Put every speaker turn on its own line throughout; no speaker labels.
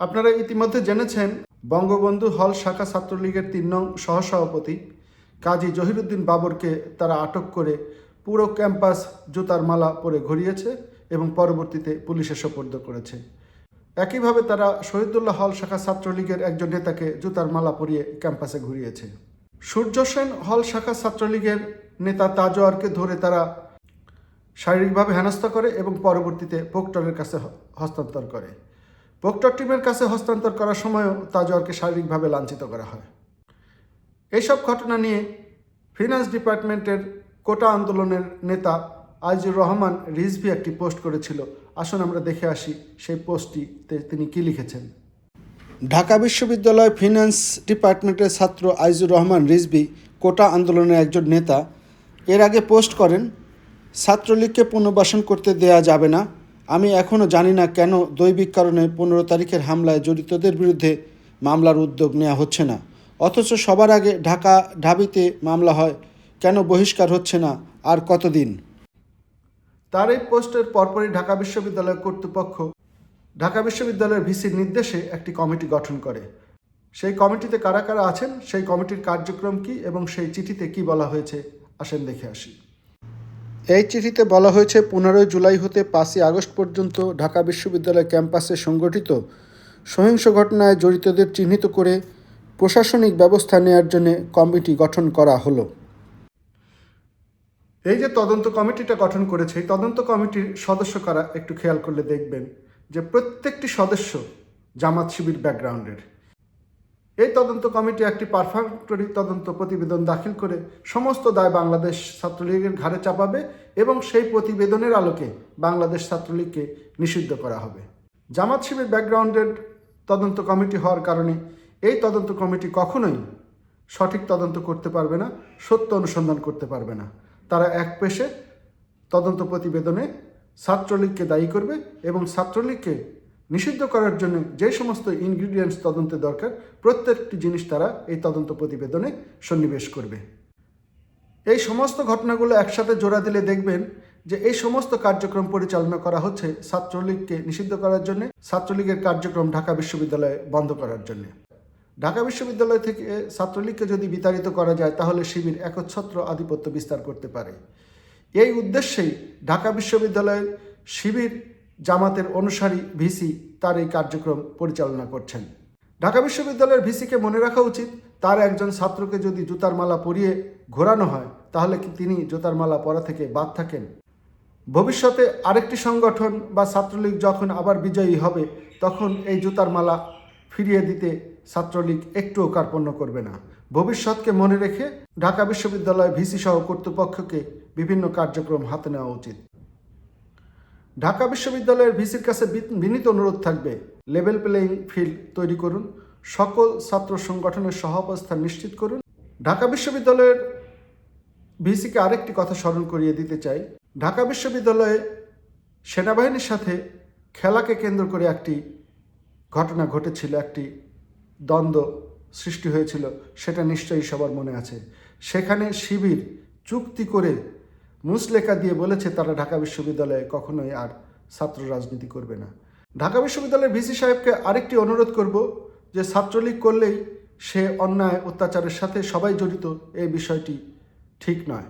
আপনারা ইতিমধ্যে জেনেছেন, বঙ্গবন্ধু হল শাখা ছাত্রলীগের তিন নং সহসভাপতি কাজী জহিরুদ্দিন বাবরকে তারা আটক করে পুরো ক্যাম্পাস জুতার মালা পরে ঘুরিয়েছে এবং পরবর্তীতে পুলিশে সোপর্দ করেছে। একইভাবে তারা শহীদুল্লাহ হল শাখা ছাত্রলীগের একজন নেতাকে জুতার মালা পরিয়ে ক্যাম্পাসে ঘুরিয়েছে। সূর্য সেন হল শাখা ছাত্রলীগের নেতা তাজোয়ারকে ধরে তারা শারীরিকভাবে হেনস্থা করে এবং পরবর্তীতে পোক্টরের কাছে হস্তান্তর করে। পোক্টর টিমের কাছে হস্তান্তর করার সময়ও তাজওয়ারকে শারীরিকভাবে লাঞ্ছিত করা হয়। এইসব ঘটনা নিয়ে ফিনান্স ডিপার্টমেন্টের কোটা আন্দোলনের নেতা আজিজুর রহমান রিজভি একটি পোস্ট করেছিল। আসুন আমরা দেখে আসি সেই পোস্টটিতে তিনি কি লিখেছেন। ঢাকা বিশ্ববিদ্যালয় ফিনান্স ডিপার্টমেন্টের ছাত্র আইজুর রহমান রিজভি কোটা আন্দোলনের একজন নেতা। এর আগে পোস্ট করেন, ছাত্রলীগকে পুনর্বাসন করতে দেয়া যাবে না আমি এখনও জানি না কেন দৈবিক কারণে পনেরো তারিখের হামলায় জড়িতদের বিরুদ্ধে মামলার উদ্যোগ নেওয়া হচ্ছে না। অথচ সবার আগে ঢাকা ঢাবিতে মামলা হয়, কেন বহিষ্কার হচ্ছে না, আর কতদিন? তার এই পোস্টের পরপরই ঢাকা বিশ্ববিদ্যালয় কর্তৃপক্ষ, ঢাকা বিশ্ববিদ্যালয়ের ভিসির নির্দেশে একটি কমিটি গঠন করে। সেই কমিটিতে কারা কারা আছেন, সেই কমিটির কার্যক্রম কি এবং সেই চিঠিতে কি বলা হয়েছে, আসেন দেখে আসি। এই চিঠিতে বলা হয়েছে, পনেরোই জুলাই হতে পাঁচই আগস্ট পর্যন্ত ঢাকা বিশ্ববিদ্যালয় ক্যাম্পাসে সংগঠিত সহিংস ঘটনায় জড়িতদের চিহ্নিত করে প্রশাসনিক ব্যবস্থা নেওয়ার জন্য কমিটি গঠন করা হলো। এই যে তদন্ত কমিটিটা গঠন করেছে, এই তদন্ত কমিটির সদস্য কারা একটু খেয়াল করলে দেখবেন যে প্রত্যেকটি সদস্য জামাত শিবির ব্যাকগ্রাউন্ডের এই তদন্ত কমিটি একটি পারফেক্টরি তদন্ত প্রতিবেদন দাখিল করে সমস্ত দায় বাংলাদেশ ছাত্রলীগের ঘাড়ে চাপাবে এবং সেই প্রতিবেদনের আলোকে বাংলাদেশ ছাত্রলীগকে নিষিদ্ধ করা হবে। জামাত শিবির ব্যাকগ্রাউন্ডের তদন্ত কমিটি হওয়ার কারণে এই তদন্ত কমিটি কখনোই সঠিক তদন্ত করতে পারবে না, সত্য অনুসন্ধান করতে পারবে না। তারা এক পেশে তদন্ত প্রতিবেদনে ছাত্রলীগকে দায়ী করবে এবং ছাত্রলীগকে নিষিদ্ধ করার জন্য যে সমস্ত ইনগ্রিডিয়েন্টস তদন্তে দরকার, প্রত্যেকটি জিনিস তারা এই তদন্ত প্রতিবেদনে সন্নিবেশ করবে। এই সমস্ত ঘটনাগুলো একসাথে জোড়া দিলে দেখবেন যে এই সমস্ত কার্যক্রম পরিচালনা করা হচ্ছে ছাত্রলীগকে নিষিদ্ধ করার জন্য, ছাত্রলীগের কার্যক্রম ঢাকা বিশ্ববিদ্যালয়ে বন্ধ করার জন্য। ঢাকা বিশ্ববিদ্যালয় থেকে ছাত্রলীগকে যদি বিতাড়িত করা যায়, তাহলে শিবির একচ্ছত্র আধিপত্য বিস্তার করতে পারে। এই উদ্দেশ্যেই ঢাকা বিশ্ববিদ্যালয়ের শিবির জামাতের অনুসারী ভিসি তার এই কার্যক্রম পরিচালনা করছেন। ঢাকা বিশ্ববিদ্যালয়ের ভিসিকে মনে রাখা উচিত, তার একজন ছাত্রকে যদি জুতার মালা পরিয়ে ঘোরানো হয়, তাহলে কি তিনি জুতার মালা পরা থেকে বাদ থাকেন? ভবিষ্যতে আরেকটি সংগঠন বা ছাত্রলীগ যখন আবার বিজয়ী হবে, তখন এই জুতার মালা ফিরিয়ে দিতে ছাত্রলীগ একটুও কার্পণ্য করবে না। ভবিষ্যৎকে মনে রেখে ঢাকা বিশ্ববিদ্যালয় ভিসি সহ কর্তৃপক্ষকে বিভিন্ন কার্যক্রম হাতে নেওয়া উচিত। ঢাকা বিশ্ববিদ্যালয়ের ভিসির কাছে বিনীত অনুরোধ থাকবে। লেভেল প্লেয়িং ফিল্ড তৈরি করুন, সকল ছাত্র সংগঠনের সহাবস্থান নিশ্চিত করুন। ঢাকা বিশ্ববিদ্যালয়ের ভিসিকে আরেকটি কথা স্মরণ করিয়ে দিতে চাই। ঢাকা বিশ্ববিদ্যালয়ে সেনাবাহিনীর সাথে খেলাকে কেন্দ্র করে একটি ঘটনা ঘটেছিল, একটি দ্বন্দ্ব সৃষ্টি হয়েছিল, সেটা নিশ্চয়ই সবার মনে আছে। সেখানে শিবির চুক্তি করে মুসলেখা দিয়ে বলেছে তারা ঢাকা বিশ্ববিদ্যালয়ে কখনোই আর ছাত্র রাজনীতি করবে না। ঢাকা বিশ্ববিদ্যালয়ের ভিসি সাহেবকে আরেকটি অনুরোধ করব যে ছাত্রলীগ করলেই সে অন্যায়, অত্যাচারের সাথে সবাই জড়িত এই বিষয়টি ঠিক নয়।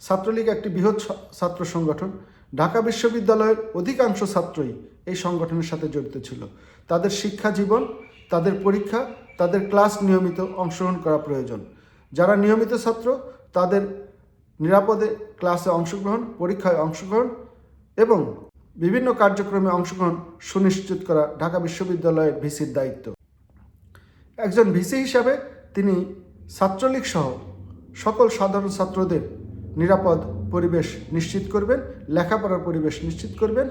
ছাত্রলীগ একটি বৃহৎ ছাত্র সংগঠন। ঢাকা বিশ্ববিদ্যালয়ের অধিকাংশ ছাত্রই এই সংগঠনের সাথে জড়িত ছিল। তাদের শিক্ষা জীবন, তাদের পরীক্ষা, তাদের ক্লাস নিয়মিত অংশগ্রহণ করা প্রয়োজন। যারা নিয়মিত ছাত্র, তাদের নিরাপদে ক্লাসে অংশগ্রহণ, পরীক্ষায় অংশগ্রহণ এবং বিভিন্ন কার্যক্রমে অংশগ্রহণ সুনিশ্চিত করা ঢাকা বিশ্ববিদ্যালয়ের ভিসির দায়িত্ব। একজন ভিসি হিসাবে তিনি ছাত্রলীগ সহ সকল সাধারণ ছাত্রদের নিরাপদ পরিবেশ নিশ্চিত করবেন, লেখাপড়ার পরিবেশ নিশ্চিত করবেন।